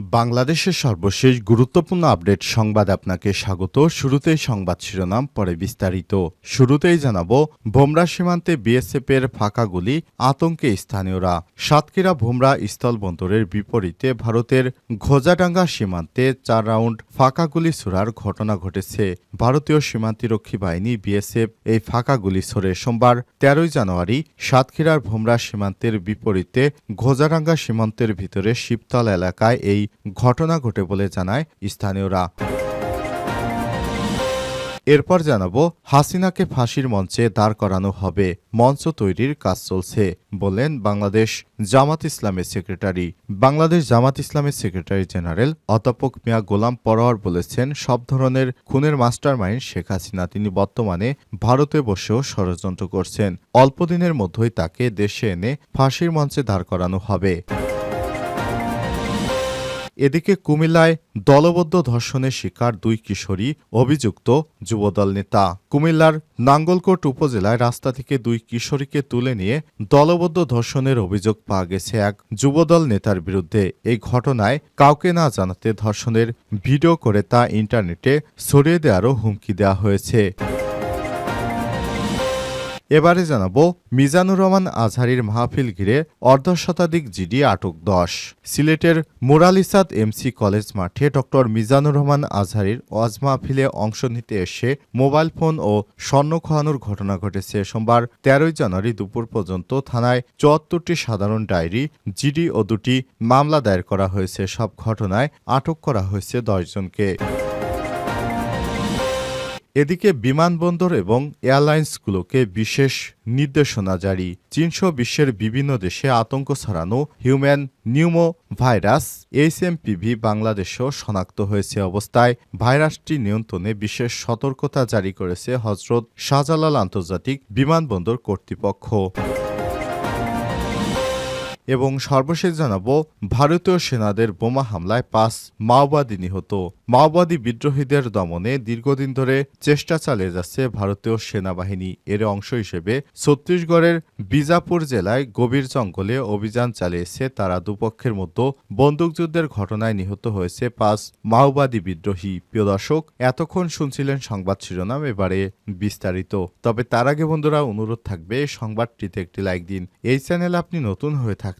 বাংলাদেশের সর্বশেষ গুরুত্বপূর্ণ আপডেট সংবাদ আপনাকে স্বাগত। শুরুতেই সংবাদ শিরোনাম, পরে বিস্তারিত। শুরুতেই জানাব, ভোমরা সীমান্তে বিএসএফের ফাঁকা গুলি, আতঙ্কে স্থানীয়রা। সাতক্ষীরা ভোমরা স্থলবন্দরের বিপরীতে ভারতের ঘোজাডাঙ্গা সীমান্তে চার রাউন্ড ফাঁকা গুলি ছোড়ার ঘটনা ঘটেছে। ভারতীয় সীমান্তিরক্ষী বাহিনী বিএসএফ এই ফাঁকা গুলি ছোড়ে সোমবার, তেরোই জানুয়ারি, সাতক্ষীরার ভোমরা সীমান্তের বিপরীতে ঘোজাডাঙ্গা সীমান্তের ভিতরে শিবতল এলাকায় এই ঘটনা ঘটে বলে জানায় স্থানীয়রা। এরপর জানাব, হাসিনাকে ফাঁসির মঞ্চে দাঁড় করানো হবে। মঞ্চ তৈরির কাজ চলছে বললেন বাংলাদেশ জামাত ইসলামের সেক্রেটারি। বাংলাদেশ জামাত ইসলামের সেক্রেটারি জেনারেল অধ্যাপক মিয়া গোলাম পরোয়ার বলেছেন, সব ধরনের খুনের মাস্টারমাইন্ড শেখ হাসিনা, তিনি বর্তমানে ভারতে বসেও ষড়যন্ত্র করছেন। অল্পদিনের মধ্যেই তাকে দেশে এনে ফাঁসির মঞ্চে দাঁড় করানো হবে। এদিকে কুমিল্লায় দলবদ্ধ ধর্ষণের শিকার দুই কিশোরী অভিযুক্ত যুবদল নেতা। কুমিল্লার নাঙ্গলকোট উপজেলায় রাস্তা থেকে দুই কিশোরীকে তুলে নিয়ে দলবদ্ধ ধর্ষণের অভিযোগ পাওয়া গেছে এক যুবদল নেতার বিরুদ্ধে। এই ঘটনায় কাউকে না জানাতে ধর্ষণের ভিডিও করে তা ইন্টারনেটে ছড়িয়ে দেওয়ারও হুমকি দেওয়া হয়েছে। এবারে জানাব মিজানুর রহমান আজহারির মাহফিল ঘিরে অর্ধশতাধিক জিডি আটক দশ। সিলেটের মোরালিসাদ এমসি কলেজ মাঠে ডক্টর মিজানুর রহমান আজহারির ওয়াজ মাহফিলে অংশ নিতে এসে মোবাইল ফোন ও স্বর্ণ খোয়ানোর ঘটনা ঘটেছে। সোমবার তেরোই জানুয়ারি দুপুর পর্যন্ত থানায় চুয়াত্তরটি সাধারণ ডায়েরি, জিডি ও দুটি মামলা দায়ের করা হয়েছে। সব ঘটনায় আটক করা হয়েছে দশজনকে এদিকে বিমানবন্দর এবং এয়ারলাইন্সগুলোকে বিশেষ নির্দেশনা জারি। চীনসহ বিশ্বের বিভিন্ন দেশে আতঙ্ক ছড়ানো হিউম্যান নিউমো ভাইরাস এইচএমপিভি বাংলাদেশেও শনাক্ত হয়েছে অবস্থায়। ভাইরাসটি নিয়ন্ত্রণে বিশেষ সতর্কতা জারি করেছে হজরত শাহজালাল আন্তর্জাতিক বিমানবন্দর কর্তৃপক্ষ। এবং সর্বশেষ জানাব, ভারতীয় সেনাদের বোমা হামলায় পাঁচ মাওবাদী নিহত। মাওবাদী বিদ্রোহীদের দমনে দীর্ঘদিন ধরে চেষ্টা চালিয়ে যাচ্ছে ভারতীয় সেনাবাহিনী। এর অংশ হিসেবে ছত্তিশগড়ের বিজাপুর জেলায় গভীর জঙ্গলে অভিযান চালিয়েছে তারা। দুপক্ষের মধ্যে বন্দুকযুদ্ধের ঘটনায় নিহত হয়েছে পাঁচ মাওবাদী বিদ্রোহী। প্রিয় দর্শক, এতক্ষণ শুনছিলেন সংবাদ শিরোনাম, এবারে বিস্তারিত। তবে তার আগে বন্ধুরা, অনুরোধ থাকবে, সংবাদটিতে একটি লাইক দিন। এই চ্যানেল আপনি নতুন হয়ে থাকলে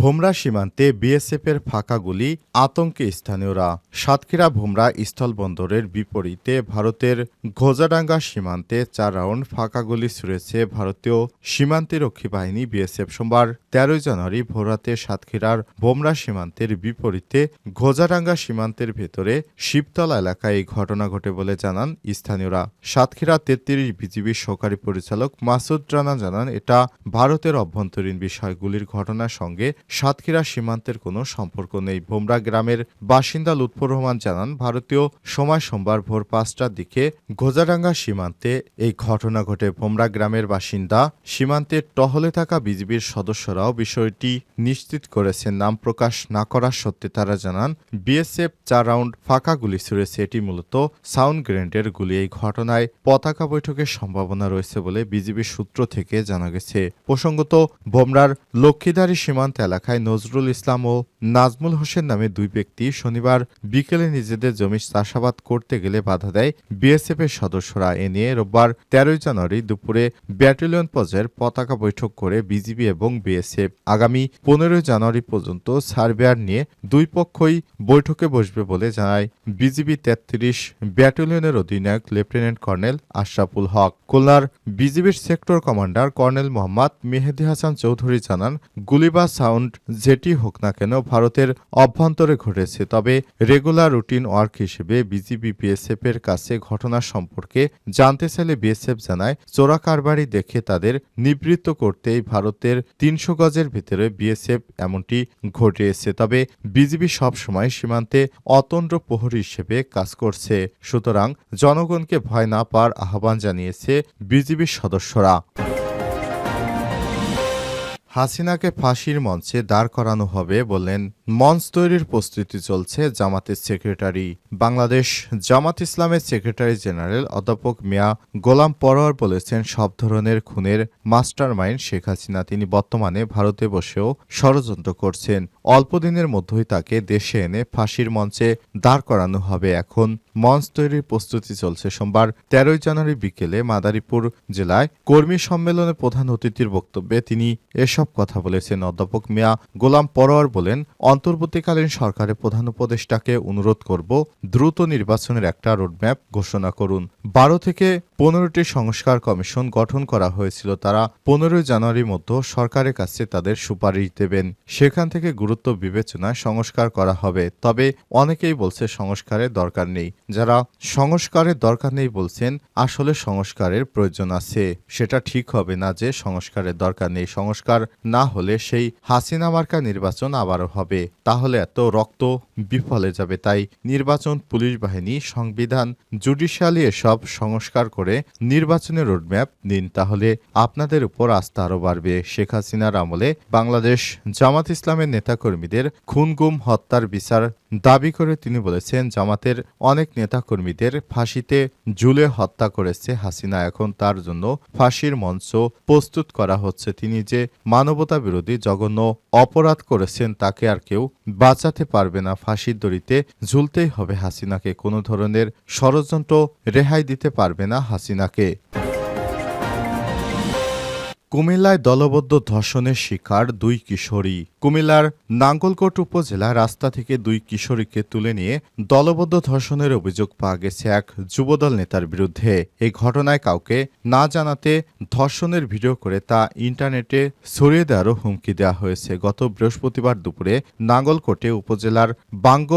ভোমরা সীমান্তে বিএসএফের ফাঁকা গুলি আতঙ্কে স্থানীয়রা। সাতক্ষীরা ভোমরা স্থলবন্দরের বিপরীতে ভারতের ঘোজাডাঙ্গা সীমান্তে চার রাউন্ড ফাঁকা গুলি ছুড়েছে ভারতীয় সীমান্তেরক্ষী বাহিনী বিএসএফ। সোমবার তেরোই জানুয়ারি ভোরাতে সাতক্ষীরার ভোমরা সীমান্তের বিপরীতে ঘোজাডাঙ্গা সীমান্তের ভেতরে শিবতলা এলাকায় এই ঘটনা ঘটে বলে জানান স্থানীয়রা। সাতক্ষীরা তেত্রিশ বিজিবির সহকারী পরিচালক মাসুদ রানা জানান, এটা ভারতের অভ্যন্তরীণ বিষয়গুলির ঘটনার সঙ্গে সাতক্ষীরা সীমান্তের কোনো সম্পর্ক নেই। ভোমরা গ্রামের বাসিন্দা লুৎফর রহমান জানান, ভারতীয় সময় সোমবার ভোর পাঁচটার দিকে ঘোজাডাঙ্গা সীমান্তে এই ঘটনা ঘটে। ভোমরা গ্রামের বাসিন্দা সীমান্তে টহলে থাকা বিজিবির সদস্যরাও বিষয়টি নিশ্চিত করেছেন। নাম প্রকাশ না করার সত্ত্বে তারা জানান, বিএসএফ চার রাউন্ড ফাঁকা গুলি ছুড়েছে। এটি মূলত সাউন্ড গ্রেনেডের গুলি। এই ঘটনায় পতাকা বৈঠকের সম্ভাবনা রয়েছে বলে বিজিবির সূত্র থেকে জানা গেছে। প্রসঙ্গত, ভোমরার লক্ষ্মীদারি সীমান্ত এলাকায় নজরুল ইসলাম ও নাজমুল হোসেন নামে দুই ব্যক্তি শনিবার বিকেলে নিজেদের জমি চাষাবাদ করতে গেলে বাধা দেয় বিএসএফ এর সদস্যরা। এ নিয়ে রোববার তেরোই জানুয়ারি দুপুরে ব্যাটালিয়ন পর্যায়ের পতাকা বৈঠক করে বিজিবি এবং বিএসএফ। আগামী পনেরোই জানুয়ারি পর্যন্ত সার্ভেয়ার নিয়ে দুই পক্ষই বৈঠকে বসবে বলে জানায় বিজিবি তেত্রিশ ব্যাটালিয়নের অধিনায়ক লেফটেন্যান্ট কর্নেল আশরাফুল হক। খুলনার বিজিবির sector commander colonel Mohammad Mehedi Hasan Chowdhury জানান গুলিবা সাউন্ড যেটি হোক না কেন ভারতের অভ্যন্তরে ঘটেছে, তবে রেগুলার রুটিন ওয়ার্ক হিসেবে বিজিবি বিএসএফ এর কাছে ঘটনা সম্পর্কে জানতে চাইলে বিএসএফ জানায়, চোরা কারবারি দেখে তাদের নিবৃত্ত করতেই ভারতের তিনশো গজের ভিতরে বিএসএফ এমনটি ঘটিয়েছে। তবে বিজিবি সবসময় সীমান্তে অতন্দ্র প্রহরী হিসেবে কাজ করছে। সুতরাং জনগণকে ভয় না পাওয়ার আহ্বান জানিয়েছে বিজিবির সদস্যরা। হাসিনাকে ফাঁসির মঞ্চে দাঁড় করানো হবে বললেন মঞ্চ তৈরির প্রস্তুতি চলছে জামাতের সেক্রেটারি। বাংলাদেশ জামাত ইসলামের সেক্রেটারি জেনারেল অধ্যাপক মিয়া গোলাম পরোয়ার বলেছেন, সব ধরনের খুনের মাস্টার মাইন্ড শেখ হাসিনা তিনি বর্তমানে ভারতে বসেও ষড়যন্ত্র করছেন। অল্প দিনের মধ্যেই তাকে দেশে এনে ফাঁসির মঞ্চে দাঁড় করানো হবে। এখন মঞ্চ তৈরির প্রস্তুতি চলছে সোমবার, তেরোই জানুয়ারি বিকেলে মাদারীপুর জেলায় কর্মী সম্মেলনে প্রধান অতিথির বক্তব্যে তিনি এসব কথা বলেছেন। অধ্যাপক মিয়া গোলাম পরোয়ার বলেন অন্তর্বর্তীকালীন সরকারের প্রধান উপদেষ্টাকে অনুরোধ করব, দ্রুত নির্বাচনের একটা রোডম্যাপ ঘোষণা করুন। বারো থেকে পনেরোটি সংস্কার কমিশন গঠন করা হয়েছিল, তারা পনেরোই জানুয়ারির মধ্যে সরকারের কাছে তাদের সুপারিশ দেবেন। সেখান থেকে গুরুত্ব বিবেচনায় সংস্কার করা হবে। তবে অনেকেই বলছে সংস্কারের দরকার নেই। যারা সংস্কারের দরকার নেই বলছেন, আসলে সংস্কারের প্রয়োজন আছে। সেটা ঠিক হবে না যে সংস্কারের দরকার নেই। সংস্কার না হলে সেই হাসিনা মার্কা নির্বাচন আবারও হবে। তাহলে এত রক্ত বিফলে যাবে। তাই নির্বাচন, পুলিশ বাহিনী, সংবিধান জুডিশিয়ালি এসব সংস্কার করে নির্বাচনের রোডম্যাপ নিন। তাহলে আপনাদের উপর আস্থা আরও বাড়বে। শেখ হাসিনার আমলে বাংলাদেশ জামাত ইসলামের নেতাকর্মীদের খুনগুম, হত্যার বিচার দাবি করে তিনি বলেছেন, জামাতের অনেক নেতাকর্মীদের ফাঁসিতে ঝুলে হত্যা করেছে হাসিনা। এখন তার জন্য ফাঁসির মঞ্চ প্রস্তুত করা হচ্ছে। তিনি যে মানবতা বিরোধী জঘন্য অপরাধ করেছেন, তাকে আর কেউ বাঁচাতে পারবে না। ফাঁসির দড়িতে ঝুলতেই হবে হাসিনাকে। কোনো ধরনের ষড়যন্ত্র রেহাই দিতে পারবে না হাসিনাকে। কুমিল্লায় দলবদ্ধ ধর্ষণের শিকার দুই কিশোরী। কুমিল্লার নাঙ্গলকোট উপজেলা রাস্তা থেকে দুই কিশোরীকে তুলে নিয়ে দলবদ্ধ ধর্ষণের অভিযোগ পাওয়া গেছে এক যুবদল নেতার বিরুদ্ধে। এই ঘটনায় কাউকে না জানাতে ধর্ষণের ভিডিও করে তা ইন্টারনেটে ছড়িয়ে দেওয়ারও হুমকি দেওয়া হয়েছে। গত বৃহস্পতিবার দুপুরে নাঙ্গলকোটে উপজেলার বাঙ্গ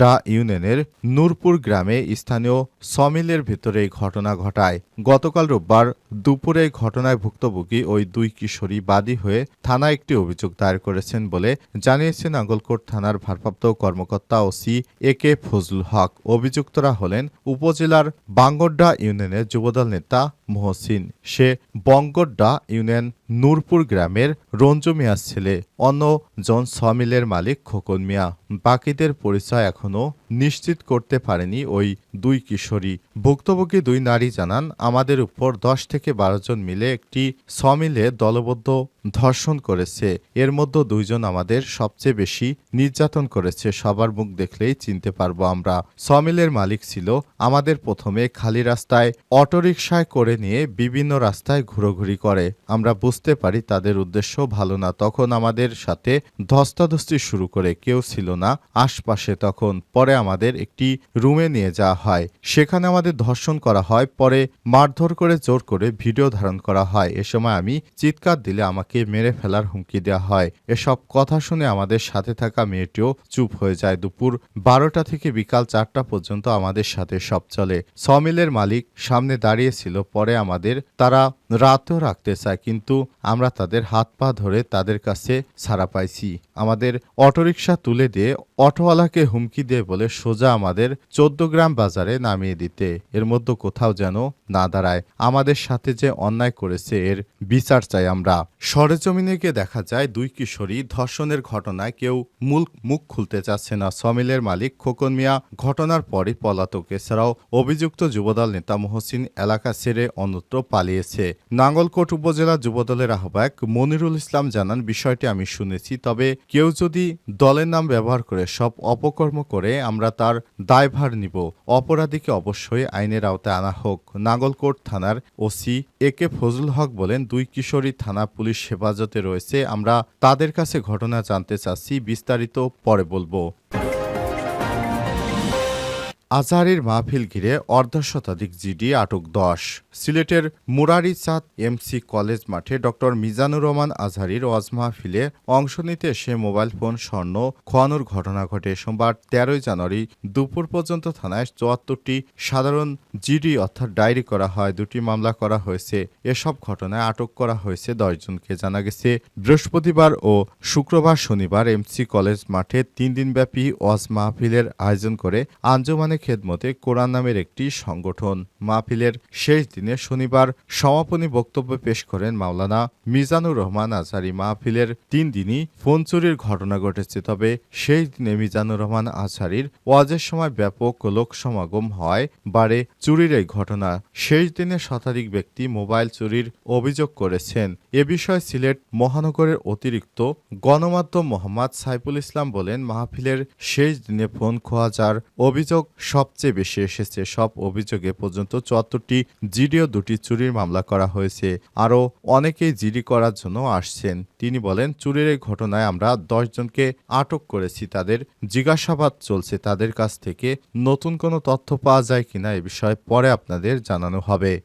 ডা ইউনিয়নের নূরপুর গ্রামে স্থানীয় সমিলের ভেতরে এই ঘটনা ঘটায়। গতকাল রোববার দুপুরে ঘটনায় ভুক্তভোগী ওই দুই কিশোরী বাদী হয়ে থানায় একটি অভিযোগ দায়ের করেছেন বলে জানিয়েছেন আঙ্গলকোট থানার ভারপ্রাপ্ত কর্মকর্তা ওসি এ কে ফজলুল হক। অভিযুক্তরা হলেন উপজেলার বাঙ্গড্ডা ইউনিয়নের যুবদল নেতা মহসিন। সে বঙ্গড্ডা ইউনিয়ন নূরপুর গ্রামের রঞ্জু মিয়ার ছেলে। অন্য জন সমিলের মালিক খোকন মিয়া। বাকিদের পরিচয় এখনও নিশ্চিত করতে পারেনি ওই দুই কিশোরী। ভুক্তভোগী দুই নারী জানান, আমাদের উপর দশ থেকে বারো জন মিলে একটি সমিলে দলবদ্ধ ধর্ষণ করেছে। এর মধ্যে দুইজন আমাদের সবচেয়ে বেশি নির্যাতন করেছে, সবার মুখ দেখলেই চিনতে পারব আমরা। সমিলের মালিক ছিল আমাদের প্রথমে খালি রাস্তায় অটোরিকশায় করে নিয়ে বিভিন্ন রাস্তায় ঘুরোঘুরি করে। আমরা বুঝতে পারি তাদের উদ্দেশ্য ভালো না, তখন আমাদের সাথে ধস্তাধস্তি শুরু করে, কেউ ছিল না আশপাশে তখন। পরে আমাদের একটি রুমে নিয়ে যাওয়া হয়। সেখানে আমাদের ধর্ষণ করা হয়, পরে মারধর করে জোর করে ভিডিও ধারণ করা হয়। এ সময় আমি চিৎকার দিলে আমাকে মেরে ফেলার হুমকি দেওয়া হয়। এসব কথা শুনে আমাদের সাথে থাকা মেয়েটিও চুপ হয়ে যায়। দুপুর বারোটা থেকে বিকাল চারটা পর্যন্ত আমাদের সাথে সব চলে। সমিলের মালিক সামনে দাঁড়িয়েছিল পরে আমাদের তারা রাতেও রাখতে চায়, কিন্তু আমরা তাদের হাত পা ধরে তাদের কাছে ছাড়া পাইছি। আমাদের অটোরিকশা তুলে দিয়ে অটোওয়ালাকে হুমকি দিয়ে বলে, সোজা আমাদের চোদ্দ গ্রাম বাজারে নামিয়ে দিতে। এর মধ্যে কোথাও যেন না দাঁড়ায়। আমাদের সাথে যে অন্যায় করেছে, এর বিচার চাই আমরা। সরেজমিনে গিয়ে দেখা যায়, দুই কিশোরী ধর্ষণের ঘটনায় কেউ মূল, মুখ খুলতে চাচ্ছে না। সমিলের মালিক খোকন মিয়া ঘটনার পরই পলাতক এছাড়াও অভিযুক্ত যুবদল নেতা মহসিন এলাকা ছেড়ে অন্যত্র পালিয়েছে। নাঙ্গলকোট উপজেলা যুবদলের আহ্বায়ক মনিরুল ইসলাম জানান, বিষয়টি আমি শুনেছি, তবে কেউ যদি দলের নাম ব্যবহার করে সব অপকর্ম করে, আমরা তার দায়ভার নিব। অপরাধীকে অবশ্যই আইনের আওতায় আনা হোক। নাগলকোট থানার ওসি এ কে ফজলুল হক বলেন, দুই কিশোরী থানা পুলিশ হেফাজতে রয়েছে। আমরা তাদের কাছে ঘটনা জানতে চাচ্ছি, বিস্তারিত পরে বলব। আজহারের মাহফিল ঘিরে অর্ধশতাধিক জিডি আটক দশ। সিলেটের মুরারি চাঁদ এমসি কলেজ মাঠে ডক্টর মিজানুর রহমান আজহারির ওয়াজ মাহফিলে অংশ নিতে সে মোবাইল ফোন, স্বর্ণ, খোয়ানোর ঘটনা ঘটে। সোমবার তেরোই জানুয়ারি দুপুর পর্যন্ত থানায় চুয়াত্তরটি সাধারণ জিডি অর্থাৎ ডায়েরি করা হয়। দুটি মামলা করা হয়েছে। এসব ঘটনায় আটক করা হয়েছে দশজনকে জানা গেছে, বৃহস্পতিবার ও শুক্রবার শনিবার এমসি কলেজ মাঠে তিন দিনব্যাপী ওয়াজ মাহফিলের আয়োজন করে আঞ্জুমানে খেদমতে কোরআন নামের একটি সংগঠন। মাহফিলের শেষ দিনে শনিবার সমাপনী বক্তব্য পেশ করেন মাওলানা মিজানুর রহমান আজহারি। মাহফিলের তিন দিনই ফোন চুরির ঘটনা ঘটেছে, তবে শেষ দিনে মিজানুর রহমান আজহারির ওয়াজের সময় ব্যাপক লোক সমাগম হয়, বাড়ে চুরির এই ঘটনা। শেষ দিনে শতাধিক ব্যক্তি মোবাইল চুরির অভিযোগ করেছেন। এ বিষয়ে সিলেট মহানগরের অতিরিক্ত গণমাধ্যম মোহাম্মদ সাইফুল ইসলাম বলেন, মাহফিলের শেষ দিনে ফোন খোয়া যার অভিযোগ সবচেয়ে বেশি এসেছে। সব অভিযোগে পর্যন্ত চুয়াত্তরটি জিডিও দুটি চুরির মামলা করা হয়েছে। আরও অনেকেই জিডি করার জন্য আসছেন। তিনি বলেন, চুরির এই ঘটনায় আমরা দশজনকে আটক করেছি। তাদের জিজ্ঞাসাবাদ চলছে। তাদের কাছ থেকে নতুন কোনো তথ্য পাওয়া যায় কিনা এ বিষয়ে পরে আপনাদের জানানো হবে।